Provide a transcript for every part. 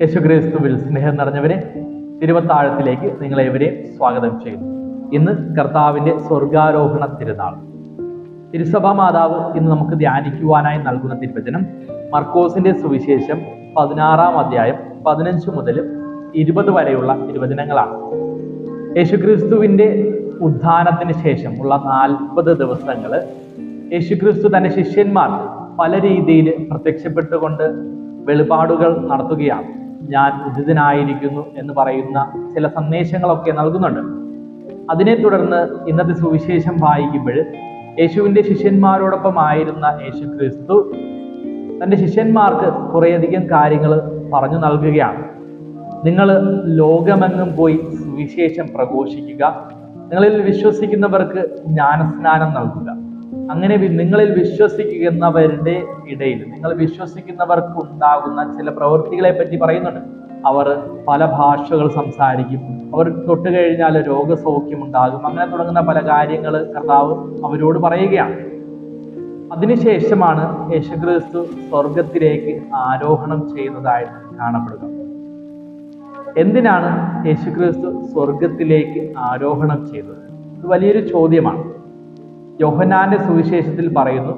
യേശുക്രിസ്തുവിൽ സ്നേഹം നിറഞ്ഞവരെ തിരുവത്താഴത്തിലേക്ക് നിങ്ങളേവരെയും സ്വാഗതം ചെയ്യുന്നു. ഇന്ന് കർത്താവിന്റെ സ്വർഗാരോഹണ തിരുനാൾ. തിരുസഭാ മാതാവ് ഇന്ന് നമുക്ക് ധ്യാനിക്കുവാനായി നൽകുന്ന തിരുവചനം മർക്കോസിന്റെ സുവിശേഷം പതിനാറാം അധ്യായം പതിനഞ്ച് മുതൽ ഇരുപത് വരെയുള്ള തിരുവചനങ്ങളാണ്. യേശുക്രിസ്തുവിന്റെ ഉത്ഥാനത്തിന് ശേഷം ഉള്ള നാൽപ്പത് ദിവസങ്ങൾ യേശുക്രിസ്തു തന്റെ ശിഷ്യന്മാർക്ക് പല രീതിയിൽ പ്രത്യക്ഷപ്പെട്ടുകൊണ്ട് വെളിപാടുകൾ നടത്തുകയാണ്. ഞാൻ ഉചിതനായിരിക്കുന്നു എന്ന് പറയുന്ന ചില സന്ദേശങ്ങളൊക്കെ നൽകുന്നുണ്ട്. അതിനെ തുടർന്ന് ഇന്നത്തെ സുവിശേഷം വായിക്കുമ്പോൾ യേശുവിന്റെ ശിഷ്യന്മാരോടൊപ്പം ആയിരുന്ന യേശു ക്രിസ്തു തന്റെ ശിഷ്യന്മാർക്ക് കുറേയധികം കാര്യങ്ങൾ പറഞ്ഞു നൽകുകയാണ്. നിങ്ങൾ ലോകമെങ്ങും പോയി സുവിശേഷം പ്രഘോഷിക്കുക. നിങ്ങളിൽ വിശ്വസിക്കുന്നവർക്ക് ജ്ഞാനസ്നാനം നൽകുക. അങ്ങനെ നിങ്ങളിൽ വിശ്വസിക്കുന്നവരുടെ ഇടയിൽ നിങ്ങൾ വിശ്വസിക്കുന്നവർക്ക് ഉണ്ടാകുന്ന ചില പ്രവൃത്തികളെ പറ്റി പറയുന്നുണ്ട്. അവർ പല ഭാഷകൾ സംസാരിക്കും. അവർ തൊട്ട് കഴിഞ്ഞാൽ രോഗസൗഖ്യം ഉണ്ടാകും. അങ്ങനെ തുടങ്ങുന്ന പല കാര്യങ്ങൾ കർത്താവ് അവരോട് പറയുകയാണ്. അതിനുശേഷമാണ് യേശുക്രിസ്തു സ്വർഗത്തിലേക്ക് ആരോഹണം ചെയ്യുന്നതായിട്ട് കാണപ്പെടുക. എന്തിനാണ് യേശുക്രിസ്തു സ്വർഗത്തിലേക്ക് ആരോഹണം ചെയ്തത്? ഇത് വലിയൊരു ചോദ്യമാണ്. യോഹനാന്റെ സുവിശേഷത്തിൽ പറയുന്നു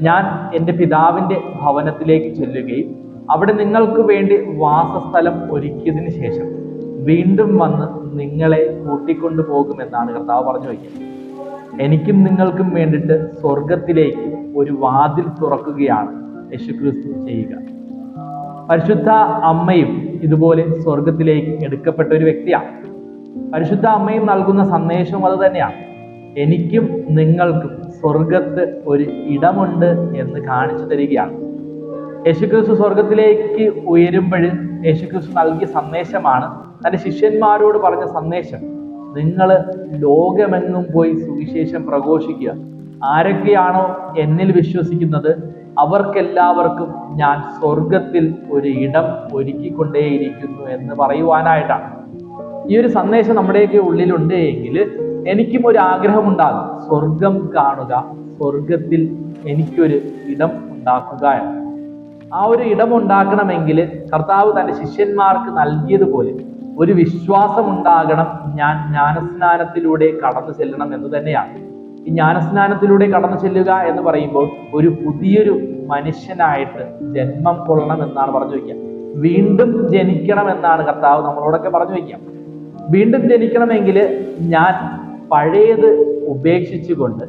ഞാൻ എന്റെ പിതാവിന്റെ ഭവനത്തിലേക്ക് ചെല്ലുകയും അവിടെ നിങ്ങൾക്ക് വേണ്ടി വാസസ്ഥലം ഒരുക്കിയതിന് ശേഷം വീണ്ടും വന്ന് നിങ്ങളെ കൂട്ടിക്കൊണ്ടു പോകുമെന്നാണ് കർത്താവ് പറഞ്ഞു വയ്ക്കുന്നത്. എനിക്കും നിങ്ങൾക്കും വേണ്ടിയിട്ട് സ്വർഗത്തിലേക്ക് ഒരു വാതിൽ തുറക്കുകയാണ് യേശുക്രിസ്തു ചെയ്യുക. പരിശുദ്ധ അമ്മയും ഇതുപോലെ സ്വർഗത്തിലേക്ക് എടുക്കപ്പെട്ട ഒരു വ്യക്തിയാണ്. പരിശുദ്ധ അമ്മയും നൽകുന്ന സന്ദേശവും അത് തന്നെയാണ്. എനിക്കും നിങ്ങൾക്കും സ്വർഗത്ത് ഒരു ഇടമുണ്ട് എന്ന് കാണിച്ചു തരികയാണ്. യേശുക്രിസ്തു സ്വർഗത്തിലേക്ക് ഉയരുമ്പോൾ യേശുക്രിസ്തു നൽകിയ സന്ദേശമാണ് തന്റെ ശിഷ്യന്മാരോട് പറഞ്ഞ സന്ദേശം. നിങ്ങൾ ലോകമെങ്ങും പോയി സുവിശേഷം പ്രഘോഷിക്കുക. ആരൊക്കെയാണോ എന്നിൽ വിശ്വസിക്കുന്നത് അവർക്കെല്ലാവർക്കും ഞാൻ സ്വർഗത്തിൽ ഒരു ഇടം ഒരുക്കിക്കൊണ്ടേയിരിക്കുന്നു എന്ന് പറയുവാനായിട്ടാണ്. ഈ ഒരു സന്ദേശം നമ്മുടെയൊക്കെ ഉള്ളിലുണ്ട് എങ്കിൽ എനിക്കും ഒരു ആഗ്രഹമുണ്ടാകും. സ്വർഗം കാണുക സ്വർഗത്തിൽ എനിക്കൊരു ഇടം ഉണ്ടാക്കുക എന്ന്. ആ ഒരു ഇടം ഉണ്ടാക്കണമെങ്കിൽ കർത്താവ് തന്റെ ശിഷ്യന്മാർക്ക് നൽകിയതുപോലെ ഒരു വിശ്വാസം ഉണ്ടാകണം ഞാൻ ജ്ഞാനസ്നാനത്തിലൂടെ കടന്നു ചെല്ലണം എന്ന് തന്നെയാണ്. ഈ ജ്ഞാനസ്നാനത്തിലൂടെ കടന്നു ചെല്ലുക എന്ന് പറയുമ്പോൾ ഒരു പുതിയൊരു മനുഷ്യനായിട്ട് ജന്മം കൊള്ളണം എന്നാണ് പറഞ്ഞു വയ്ക്കുക. വീണ്ടും ജനിക്കണം എന്നാണ് കർത്താവ് നമ്മളോടൊക്കെ പറഞ്ഞു വയ്ക്കുക. വീണ്ടും ജനിക്കണമെങ്കിൽ ഞാൻ പഴയത് ഉപേക്ഷിച്ചുകൊണ്ട്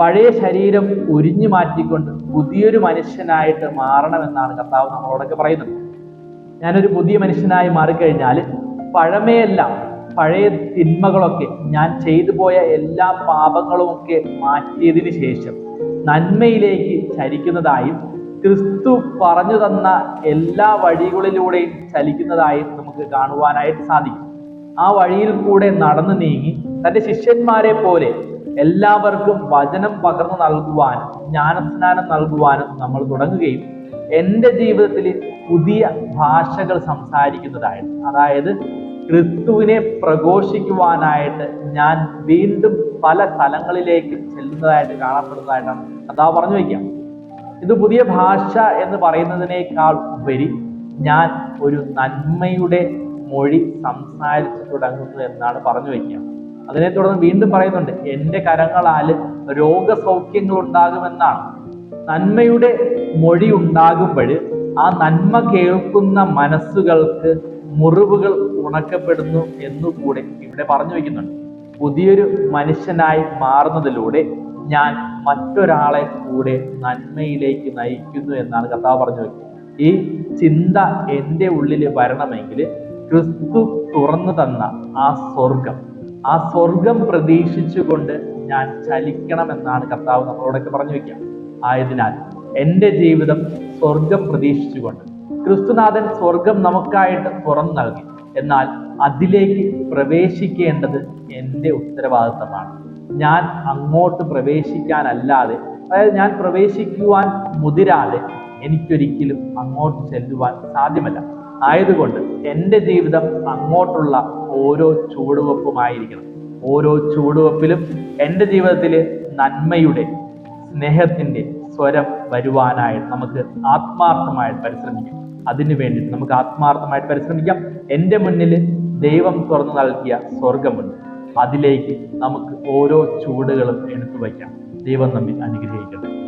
പഴയ ശരീരം ഉരിഞ്ഞു മാറ്റിക്കൊണ്ട് പുതിയൊരു മനുഷ്യനായിട്ട് മാറണമെന്നാണ് കർത്താവ് നമ്മളോടൊക്കെ പറയുന്നത്. ഞാനൊരു പുതിയ മനുഷ്യനായി മാറിക്കഴിഞ്ഞാൽ പഴമയെല്ലാം പഴയ തിന്മകളൊക്കെ ഞാൻ ചെയ്തു പോയ എല്ലാ പാപങ്ങളുമൊക്കെ മാറ്റിയതിന് ശേഷം നന്മയിലേക്ക് ചലിക്കുന്നതായും ക്രിസ്തു പറഞ്ഞു തന്ന എല്ലാ വഴികളിലൂടെയും ചലിക്കുന്നതായും നമുക്ക് കാണുവാനായിട്ട് സാധിക്കും. ആ വഴിയിൽ കൂടെ നടന്നു നീങ്ങി തന്റെ ശിഷ്യന്മാരെ പോലെ എല്ലാവർക്കും വചനം പകർന്നു നൽകുവാനും ജ്ഞാനസ്നാനം നൽകുവാനും നമ്മൾ തുടങ്ങുകയും എന്റെ ജീവിതത്തിൽ പുതിയ ഭാഷകൾ സംസാരിക്കുന്നതായിട്ട് അതായത് ക്രിസ്തുവിനെ പ്രഘോഷിക്കുവാനായിട്ട് ഞാൻ വീണ്ടും പല സ്ഥലങ്ങളിലേക്ക് ചെല്ലുന്നതായിട്ട് കാണപ്പെടുന്നതായിട്ടാണ് അതാ പറഞ്ഞു വയ്ക്കാം ഇത് പുതിയ ഭാഷ എന്ന് പറയുന്നതിനേക്കാൾ ഉപരി ഞാൻ ഒരു നന്മയുടെ മൊഴി സംസാരിച്ചു തുടങ്ങുന്നു എന്നാണ് പറഞ്ഞു വയ്ക്കുക. അതിനെ തുടർന്ന് വീണ്ടും പറയുന്നുണ്ട് എന്റെ കരങ്ങളാൽ രോഗസൗഖ്യങ്ങൾ ഉണ്ടാകുമെന്നാണ് നന്മയുടെ മൊഴി ഉണ്ടാകുമ്പോൾ ആ നന്മ കേൾക്കുന്ന മനസ്സുകൾക്ക് മുറിവുകൾ ഉണക്കപ്പെടുന്നു എന്നുകൂടെ ഇവിടെ പറഞ്ഞു വയ്ക്കുന്നുണ്ട് പുതിയൊരു മനുഷ്യനായി മാറുന്നതിലൂടെ ഞാൻ മറ്റൊരാളെ കൂടെ നന്മയിലേക്ക് നയിക്കുന്നു എന്നാണ് കർത്താവ് പറഞ്ഞു വയ്ക്കുന്നത് ഈ ചിന്ത എന്റെ ഉള്ളിൽ വരണമെങ്കിൽ ക്രിസ്തു തുറന്നു തന്ന ആ സ്വർഗം ആ സ്വർഗം പ്രതീക്ഷിച്ചുകൊണ്ട് ഞാൻ ചലിക്കണമെന്നാണ് കർത്താവ് നമ്മളോടൊക്കെ പറഞ്ഞു വെക്കുക. ആയതിനാൽ എന്റെ ജീവിതം സ്വർഗം പ്രതീക്ഷിച്ചുകൊണ്ട് ക്രിസ്തുനാഥൻ സ്വർഗം നമുക്കായിട്ട് തുറന്നു നൽകി. എന്നാൽ അതിലേക്ക് പ്രവേശിക്കേണ്ടത് എന്റെ ഉത്തരവാദിത്തമാണ്. ഞാൻ അങ്ങോട്ട് പ്രവേശിക്കാനല്ലാതെ അതായത് ഞാൻ പ്രവേശിക്കുവാൻ മുതിരാതെ എനിക്കൊരിക്കലും അങ്ങോട്ട് ചെല്ലുവാൻ സാധ്യമല്ല. ആയതുകൊണ്ട് എന്റെ ജീവിതം അങ്ങോട്ടുള്ള ഓരോ ചുവടുവെപ്പുമായിരിക്കണം. ഓരോ ചുവടുവെപ്പിലും എന്റെ ജീവിതത്തിൽ നന്മയുടെ സ്നേഹത്തിന്റെ സ്വരം വരുവാനായിട്ട് നമുക്ക് ആത്മാർത്ഥമായിട്ട് പരിശ്രമിക്കാം. അതിനു വേണ്ടിയിട്ട് നമുക്ക് ആത്മാർത്ഥമായിട്ട് പരിശ്രമിക്കാം. എന്റെ മുന്നിൽ ദൈവം തുറന്നു നൽകിയ സ്വർഗമുണ്ട് അതിലേക്ക് നമുക്ക് ഓരോ ചൂടുകളും എടുത്തു വയ്ക്കാം ദൈവം നമ്മെ അനുഗ്രഹിക്കട്ടെ.